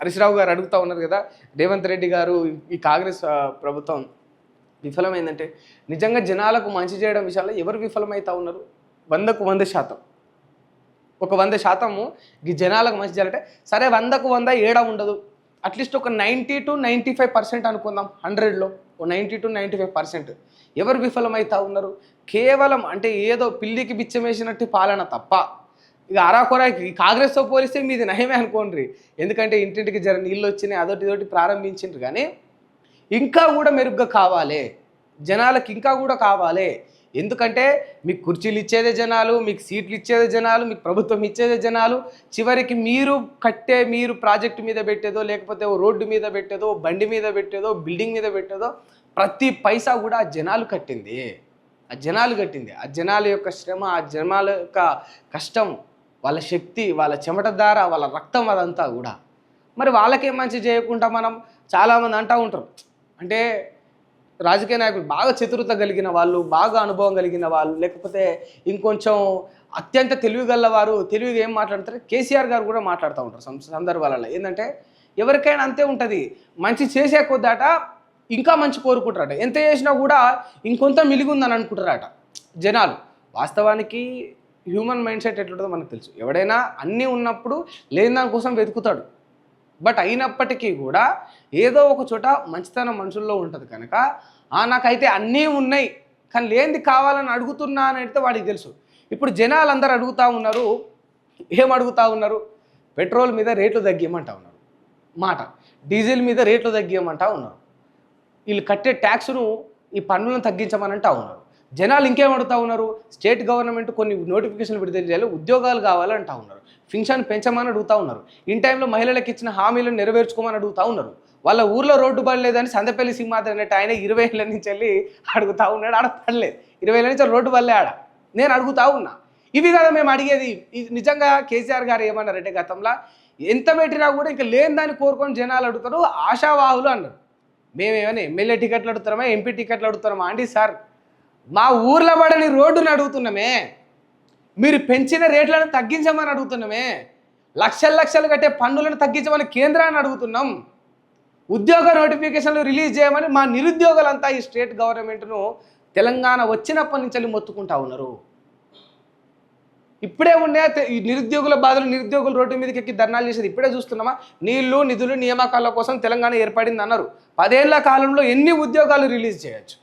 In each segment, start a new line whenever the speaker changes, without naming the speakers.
హరీష్ రావు గారు అడుగుతూ ఉన్నారు కదా రేవంత్ రెడ్డి గారు ఈ కాంగ్రెస్ ప్రభుత్వం విఫలమైందంటే నిజంగా జనాలకు మంచి చేయడం విషయాల్లో ఎవరు విఫలమవుతా ఉన్నారు? వందకు వంద శాతం. ఒక వంద శాతము ఈ జనాలకు మంచి చేయాలంటే సరే వందకు వంద ఏడా ఉండదు. అట్లీస్ట్ ఒక ninety two ninety five percent అనుకుందాం హండ్రెడ్లో. ఓ ninety two ninety five percent. ఎవరు విఫలమవుతా ఉన్నారు? కేవలం అంటే ఏదో పిల్లికి బిచ్చమేసినట్టు పాలన తప్ప. ఇక అరాకొరాకి కాంగ్రెస్తో పోలిస్తే మీది నయమే అనుకోండి ఎందుకంటే ఇంటింటికి జర నీళ్ళు వచ్చినాయి అదొకటి ఇదొకటి ప్రారంభించిండ్రు. కానీ ఇంకా కూడా మెరుగ్గా కావాలి. జనాలకు ఇంకా కూడా కావాలి. ఎందుకంటే మీకు కుర్చీలు ఇచ్చేదే జనాలు మీకు సీట్లు ఇచ్చేదే జనాలు మీకు ప్రభుత్వం ఇచ్చేదే జనాలు. చివరికి మీరు కట్టే మీరు ప్రాజెక్టు మీద పెట్టేదో లేకపోతే ఓ రోడ్డు మీద పెట్టేదో బండి మీద పెట్టేదో బిల్డింగ్ మీద పెట్టేదో ప్రతి పైసా కూడా ఆ జనాలు కట్టింది. ఆ జనాలు కట్టింది. ఆ జనాల యొక్క శ్రమ ఆ జనాల యొక్క కష్టం. వాళ్ళ శక్తి వాళ్ళ చెమట ధార వాళ్ళ రక్తం అదంతా కూడా. మరి వాళ్ళకేం మంచి చేయకుండా మనం చాలామంది అంటూ ఉంటారు. అంటే రాజకీయ నాయకులు బాగా చతురత కలిగిన వాళ్ళు బాగా అనుభవం కలిగిన వాళ్ళు లేకపోతే ఇంకొంచెం అత్యంత తెలివి గల్లవారు తెలివిగా ఏం మాట్లాడతారు? కేసీఆర్ గారు కూడా మాట్లాడుతూ ఉంటారు సందర్భాలలో. ఏంటంటే ఎవరికైనా అంతే ఉంటుంది. మంచి చేసే కొద్దాట ఇంకా మంచి కోరుకుంటారట. ఎంత చేసినా కూడా ఇంకొంత మిలిగుందని అనుకుంటారట జనాలు. వాస్తవానికి హ్యూమన్ మైండ్ సెట్ ఎట్లుంటుందో మనకు తెలుసు. ఎవడైనా అన్నీ ఉన్నప్పుడు లేని దానికోసం వెతుకుతాడు. బట్ అయినప్పటికీ కూడా ఏదో ఒక చోట మంచితనం మనుషుల్లో ఉంటుంది కనుక నాకైతే అన్నీ ఉన్నాయి కానీ లేనిది కావాలని అడుగుతున్నా అని అయితే వాడికి తెలుసు. ఇప్పుడు జనాలు అందరు అడుగుతూ ఉన్నారు ఏం అడుగుతా ఉన్నారు? పెట్రోల్ మీద రేట్లు తగ్గియమంటా ఉన్నారు. మాట. డీజిల్ మీద రేట్లు తగ్గియమంటా ఉన్నారు. వీళ్ళు కట్టే ట్యాక్స్ను ఈ పన్నులను తగ్గించమని అంటా ఉన్నారు. జనాలు ఇంకేం ఉన్నారు? స్టేట్ గవర్నమెంట్ కొన్ని నోటిఫికేషన్లు విడుదల చేయాలి ఉద్యోగాలు కావాలని ఉన్నారు. ఫింక్షన్ పెంచమని అడుగుతా ఉన్నారు. ఇన్ టైంలో మహిళలకు ఇచ్చిన హామీలను నెరవేర్చుకోమని అడుగుతా ఉన్నారు. వాళ్ళ ఊర్లో రోడ్డు పడలేదని సందపల్లి సింహాద్రి అన్నట్టు ఆయన ఇరవై ఏళ్ళ నుంచి వెళ్ళి అడుగుతా ఉన్నాడు. ఆడ పడలేదు. ఇరవై ఏళ్ళ నుంచి రోడ్డు పడలే ఆడ. నేను అడుగుతా ఉన్నా. ఇవి కదా మేము అడిగేది. నిజంగా కేసీఆర్ గారు ఏమన్నారంటే గతంలో ఎంత పెట్టినా కూడా ఇంకా లేని దాన్ని కోరుకొని జనాలు అడుగుతారు ఆశావాహులు అన్నారు. మేమేమైనా ఎమ్మెల్యే టికెట్లు అడుగుతామా ఎంపీ టికెట్లు అడుగుతామా అండి సార్? మా ఊర్లో పడని రోడ్డుని అడుగుతున్నామే. మీరు పెంచిన రేట్లను తగ్గించమని అడుగుతున్నామే. లక్షల లక్షలు కట్టే పన్నులను తగ్గించమని కేంద్రాన్ని అడుగుతున్నాం. ఉద్యోగ నోటిఫికేషన్లు రిలీజ్ చేయమని మా నిరుద్యోగులంతా ఈ స్టేట్ గవర్నమెంట్ను తెలంగాణ వచ్చినప్పటి నుంచి వెళ్ళి మొత్తుకుంటా ఉన్నారు. ఇప్పుడే ఉండే ఈ నిరుద్యోగుల బాధలు నిరుద్యోగులు రోడ్డు మీదకి ఎక్కి ధర్నాలు చేసేది ఇప్పుడే చూస్తున్నామా? నీళ్ళు నిధులు నియామకాల కోసం తెలంగాణ ఏర్పడింది అన్నారు పదేళ్ళ కాలంలో ఎన్ని ఉద్యోగాలు రిలీజ్ చేయొచ్చు?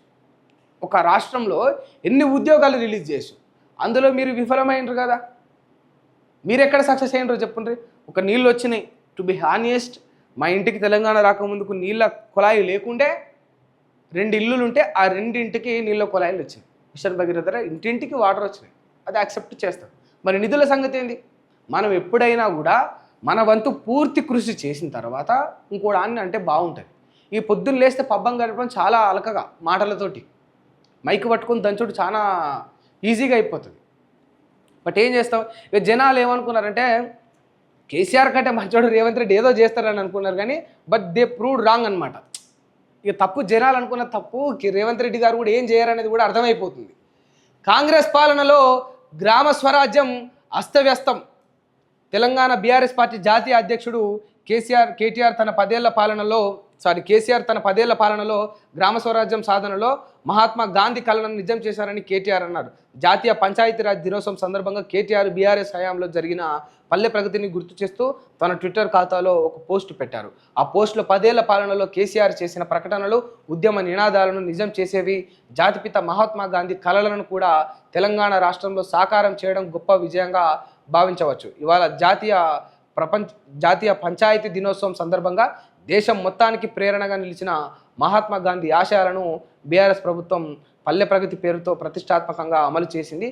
ఒక రాష్ట్రంలో ఎన్ని ఉద్యోగాలు రిలీజ్ చేసి అందులో మీరు విఫలమైనరు కదా? మీరు ఎక్కడ సక్సెస్ అయినరు చెప్పండి ఒక నీళ్ళు వచ్చినాయి. టు బి హానియెస్ట్ మా ఇంటికి తెలంగాణ రాకముందుకు నీళ్ళ కుళాయి లేకుంటే రెండు ఇల్లులు ఉంటే ఆ రెండింటికి నీళ్ళ కుళాయిలు వచ్చినాయి. మిషన్ భగీరథ ఇంటింటికి వాటర్ వచ్చినాయి. అది యాక్సెప్ట్ చేస్తాం మరి నిధుల సంగతి ఏంది? మనం ఎప్పుడైనా కూడా మన వంతు పూర్తి కృషి చేసిన తర్వాత ఇంకోడాన్ని అంటే బాగుంటుంది. ఈ పొద్దున్న లేస్తే పబ్బం గడపడం చాలా అలకగా మాటలతోటి. మైక్ పట్టుకుని దంచుడు చాలా ఈజీగా అయిపోతుంది. బట్ ఏం చేస్తాం ఇక జనాలు ఏమనుకున్నారంటే కేసీఆర్ కంటే మంచోడు రేవంత్ రెడ్డి ఏదో చేస్తారని అనుకున్నారు కానీ బట్ దే ప్రూవ్డ్ రాంగ్ అనమాట ఇక తప్పు జనాలు అనుకున్న తప్పు రేవంత్ రెడ్డి గారు కూడా ఏం చేయరనేది కూడా అర్థమైపోతుంది. కాంగ్రెస్ పాలనలో గ్రామ స్వరాజ్యం అస్తవ్యస్తం. తెలంగాణ బీఆర్ఎస్ పార్టీ జాతీయ అధ్యక్షుడు కేసీఆర్ కేటీఆర్ తన పదేళ్ళ పాలనలో సారీ కేసీఆర్ తన పదేళ్ళ పాలనలో గ్రామ స్వరాజ్యం సాధనలో మహాత్మా గాంధీ కళలను నిజం చేశారని కేటీఆర్ అన్నారు. జాతీయ పంచాయతీరాజ్ దినోత్సవం సందర్భంగా కేటీఆర్ బీఆర్ఎస్ హయాంలో జరిగిన పల్లె ప్రగతిని గుర్తు చేస్తూ తన ట్విట్టర్ ఖాతాలో ఒక పోస్ట్ పెట్టారు. ఆ పోస్టులో పదేళ్ళ పాలనలో కేసీఆర్ చేసిన ప్రకటనలు ఉద్యమ నినాదాలను నిజం చేసేవి జాతిపిత మహాత్మా గాంధీ కళలను కూడా తెలంగాణ రాష్ట్రంలో సాకారం చేయడం గొప్ప విజయంగా భావించవచ్చు. ఇవాళ జాతీయ ప్రపంచ జాతీయ పంచాయతీ దినోత్సవం సందర్భంగా దేశం మొత్తానికి ప్రేరణగా నిలిచిన మహాత్మా గాంధీ ఆశయాలను బీఆర్ఎస్ ప్రభుత్వం పల్లె ప్రగతి పేరుతో ప్రతిష్టాత్మకంగా అమలు చేసింది.